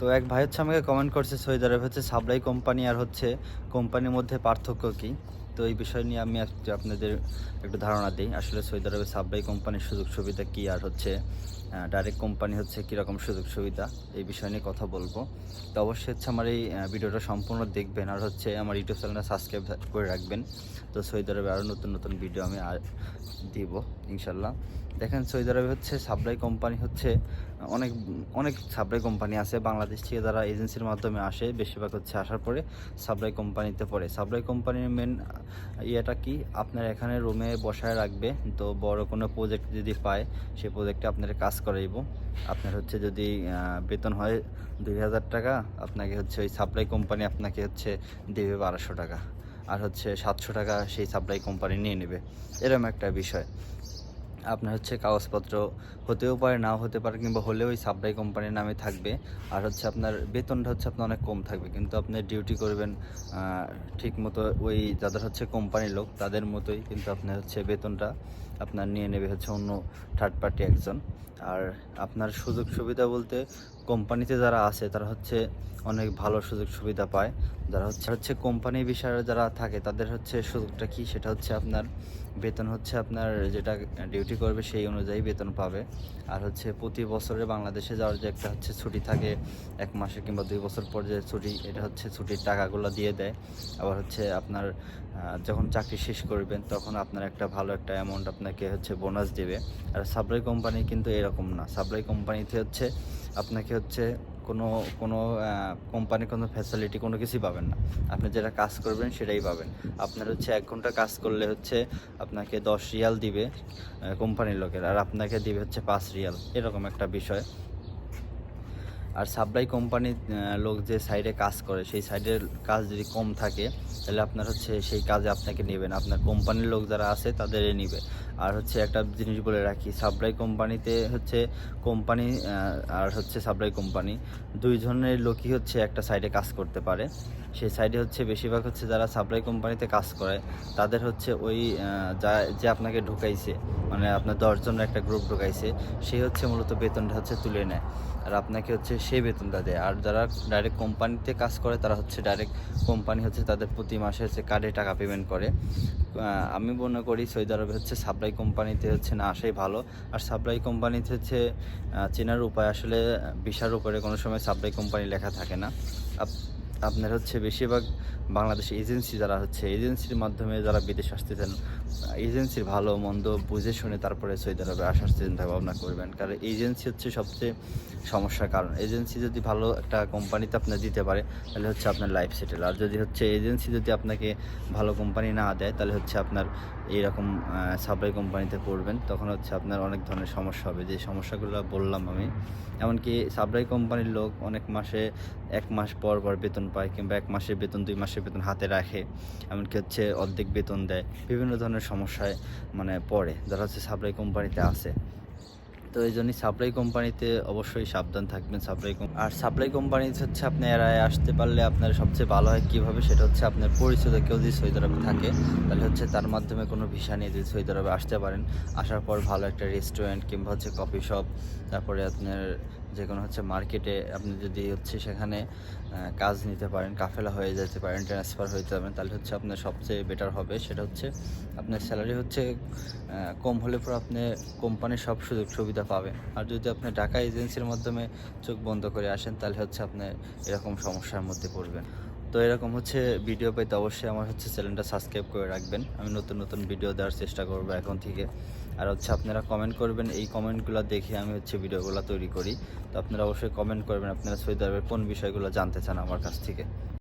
তো এক ভাই হচ্ছে আমাকে কমেন্ট করছে সৌদি আরব হচ্ছে সাপ্লাই কোম্পানি আর হচ্ছে কোম্পানির মধ্যে পার্থক্য কী? তো এই বিষয় নিয়ে আমি আপনাদের একটু ধারণা দিই। আসলে সৌদি আরবে সাপ্লাই কোম্পানির সুযোগ সুবিধা কী আর হচ্ছে? ডাইরেক্ট কোম্পানি হচ্ছে কীরকম সুযোগ সুবিধা, এই বিষয় নিয়ে কথা বলব। তো অবশ্যই হচ্ছে আমার এই ভিডিওটা সম্পূর্ণ দেখবেন আর হচ্ছে আমার ইউটিউব চ্যানেলটা সাবস্ক্রাইব করে রাখবেন। তো সৌদি আরবে আরও নতুন নতুন ভিডিও আমি আর দিব ইনশাল্লাহ দেখেন সৌদি আরবে হচ্ছে সাপ্লাই কোম্পানি হচ্ছে, অনেক অনেক সাপ্লাই কোম্পানি আছে। বাংলাদেশ থেকে যারা এজেন্সির মাধ্যমে আসে, বেশিরভাগ হচ্ছে আসার পরে সাপ্লাই কোম্পানিতে পড়ে। সাপ্লাই কোম্পানির মেন ইয়েটা কি? আপনার এখানে রুমে বসায় রাখবে। তো বড় কোনো প্রজেক্ট যদি পায় সেই প্রজেক্টে আপনার কাজ করাইব আপনার হচ্ছে যদি বেতন হয় দুই হাজার টাকা, আপনাকে হচ্ছে ওই সাপ্লাই কোম্পানি আপনাকে হচ্ছে দেবে বারোশো টাকা। আর হচ্ছে সাতশো টাকা সেই সাপ্লাই কোম্পানি নিয়ে নেবে। এরকম একটা বিষয়। আপনার হচ্ছে কাগজপত্র হতেও পারে, নাও হতে পারে, কিংবা হলেও ওই সাপ্লাই কোম্পানির নামে থাকবে। আর হচ্ছে আপনার বেতনটা হচ্ছে আপনার অনেক কম থাকবে। কিন্তু আপনি ডিউটি করবেন ঠিক মতো ওই যাদের হচ্ছে কোম্পানির লোক, তাদের মতোই কিন্তু আপনার হচ্ছে বেতনটা আপনার নিয়ে নেবে হচ্ছে অন্য থার্ড পার্টি একজন। আর আপনার সুযোগ সুবিধা বলতে কোম্পানিতে যারা আছে, তারা হচ্ছে অনেক ভালো সুযোগ সুবিধা পায়। যারা হচ্ছে হচ্ছে কোম্পানি বিষয়ে যারা থাকে, তাদের হচ্ছে সুযোগটা কি? সেটা হচ্ছে আপনার বেতন হচ্ছে আপনার যেটা ডিউটি করবে সেই অনুযায়ী বেতন পাবে। আর হচ্ছে প্রতি বছরে বাংলাদেশে যাওয়ার যে একটা হচ্ছে ছুটি থাকে, এক মাসে কিংবা দুই বছর পর যে ছুটি, এটা হচ্ছে ছুটির টাকাগুলো দিয়ে দেয়। আবার হচ্ছে আপনার যখন চাকরি শেষ করবেন, তখন আপনার একটা ভালো একটা অ্যামাউন্ট আপনাকে হচ্ছে বোনাস দেবে। আর সাপ্লাই কোম্পানি কিন্তু এরকম না। সাপ্লাই কোম্পানিতে হচ্ছে আপনাকে হচ্ছে কোনো কোনো কোম্পানি কোনো ফ্যাসিলিটি কোনো কিছুই পাবেন না। আপনি যেটা কাজ করবেন সেটাই পাবেন। আপনার হচ্ছে এক ঘণ্টা কাজ করলে হচ্ছে আপনাকে দশ রিয়াল দিবে কোম্পানির লোকের। আর আপনাকে দিবে হচ্ছে পাঁচ রিয়াল। এরকম একটা বিষয়। আর সাপ্লাই কোম্পানির লোক যে সাইডে কাজ করে, সেই সাইডের কাজ যদি কম থাকে, তাহলে আপনার হচ্ছে সেই কাজে আপনাকে নেবেন। আপনার কোম্পানির লোক যারা আছে, তাদের নেবে। আর হচ্ছে একটা জিনিস বলে রাখি সাপ্লাই কোম্পানিতে হচ্ছে কোম্পানি আর হচ্ছে সাপ্লাই কোম্পানি দুই ধরনের লোকই হচ্ছে একটা সাইডে কাজ করতে পারে। সেই সাইডে হচ্ছে বেশিরভাগ হচ্ছে যারা সাপ্লাই কোম্পানিতে কাজ করে, তাদের হচ্ছে ওই যা, যে আপনাকে ঢুকাইছে মানে আপনার দশজনের একটা গ্রুপ ঢুকাইছে, সে হচ্ছে মূলত বেতনটা হচ্ছে তুলে নেয়। আর আপনাকে হচ্ছে সেই বেতনটা দেয়। আর যারা ডাইরেক্ট কোম্পানিতে কাজ করে, তারা হচ্ছে ডাইরেক্ট কোম্পানি হচ্ছে তাদের প্রতি মাসে হচ্ছে কার্ডে টাকা পেমেন্ট করে। আমি মনে করি সৌদি আরবে হচ্ছে সাপ্লাই কোম্পানিতে হচ্ছে না আসাই ভালো। আর সাপ্লাই কোম্পানিতে হচ্ছে চেনার উপায় আসলে বিশার উপরে কোনো সময় সাপ্লাই কোম্পানি লেখা থাকে না। আপনার হচ্ছে বেশিরভাগ বাংলাদেশ এজেন্সি যারা হচ্ছে, এজেন্সির মাধ্যমে যারা বিদেশ আসতে চান এজেন্সির ভালো মন্দ বুঝে শুনে তারপরে সৌদি আরবে আসার চিন্তা ভাবনা করবেন। কারণ এজেন্সি হচ্ছে সবচেয়ে সমস্যার কারণ। এজেন্সি যদি ভালো একটা কোম্পানিতে আপনার দিতে পারে, তাহলে হচ্ছে আপনার লাইফ সেটেল। আর যদি হচ্ছে এজেন্সি যদি আপনাকে ভালো কোম্পানি না দেয়, তাহলে হচ্ছে আপনার এইরকম সাপ্লাই কোম্পানিতে পড়বেন। তখন হচ্ছে আপনার অনেক ধরনের সমস্যা হবে। যে সমস্যাগুলো বললাম আমি। এমনকি সাপ্লাই কোম্পানির লোক অনেক মাসে এক মাস পর পর বেতন পায় কিংবা এক মাসের বেতন, দুই মাসের বেতন হাতে রাখে, এমনকি হচ্ছে অর্ধেক বেতন দেয়, বিভিন্ন ধরনের সমস্যায় মানে পড়ে, যারা হচ্ছে সাপ্লাই কোম্পানিতে আছে। তো এই জন্যই সাপ্লাই কোম্পানিতে অবশ্যই সাবধান থাকবেন সাপ্লাই আর সাপ্লাই কোম্পানি হচ্ছে আপনি এরায় আসতে পারলে আপনার সবচেয়ে ভালো হয় কীভাবে, সেটা হচ্ছে আপনার পরিচিত কেউ যদি সৌদি আরবে থাকে, তাহলে হচ্ছে তার মাধ্যমে কোনো ভিসা নিয়ে যদি সৌদি আরবে আসতে পারেন, আসার পর ভালো একটা রেস্টুরেন্ট কিংবা হচ্ছে কফি শপ তারপরে আপনার যে কোনো হচ্ছে মার্কেটে আপনি যদি হচ্ছে সেখানে কাজ নিতে পারেন, কাফেলা হয়ে যেতে পারেন ট্রান্সফার হয়ে যেতে পারেন, তাহলে হচ্ছে আপনার সবচেয়ে বেটার হবে। সেটা হচ্ছে আপনার স্যালারি হচ্ছে কম হলে পর আপনি কোম্পানির সব সুযোগ সুবিধা পাবেন। আর যদি আপনি ঢাকা এজেন্সির মাধ্যমে চোখ বন্ধ করে আসেন, তাহলে হচ্ছে আপনি এরকম সমস্যার মধ্যে পড়বেন। তো এরকম হচ্ছে ভিডিও পেতে অবশ্যই আমার হচ্ছে চ্যানেলটা সাবস্ক্রাইব করে রাখবেন। আমি নতুন নতুন ভিডিও দেওয়ার চেষ্টা করব এখন থেকে। আর হচ্ছে আপনারা কমেন্ট করবেন, এই কমেন্টগুলো দেখে আমি হচ্ছে ভিডিওগুলো তৈরি করি। তো আপনারা অবশ্যই কমেন্ট করবেন, আপনারা সৌদি কোন বিষয়গুলো জানতে চান আমার কাছ থেকে।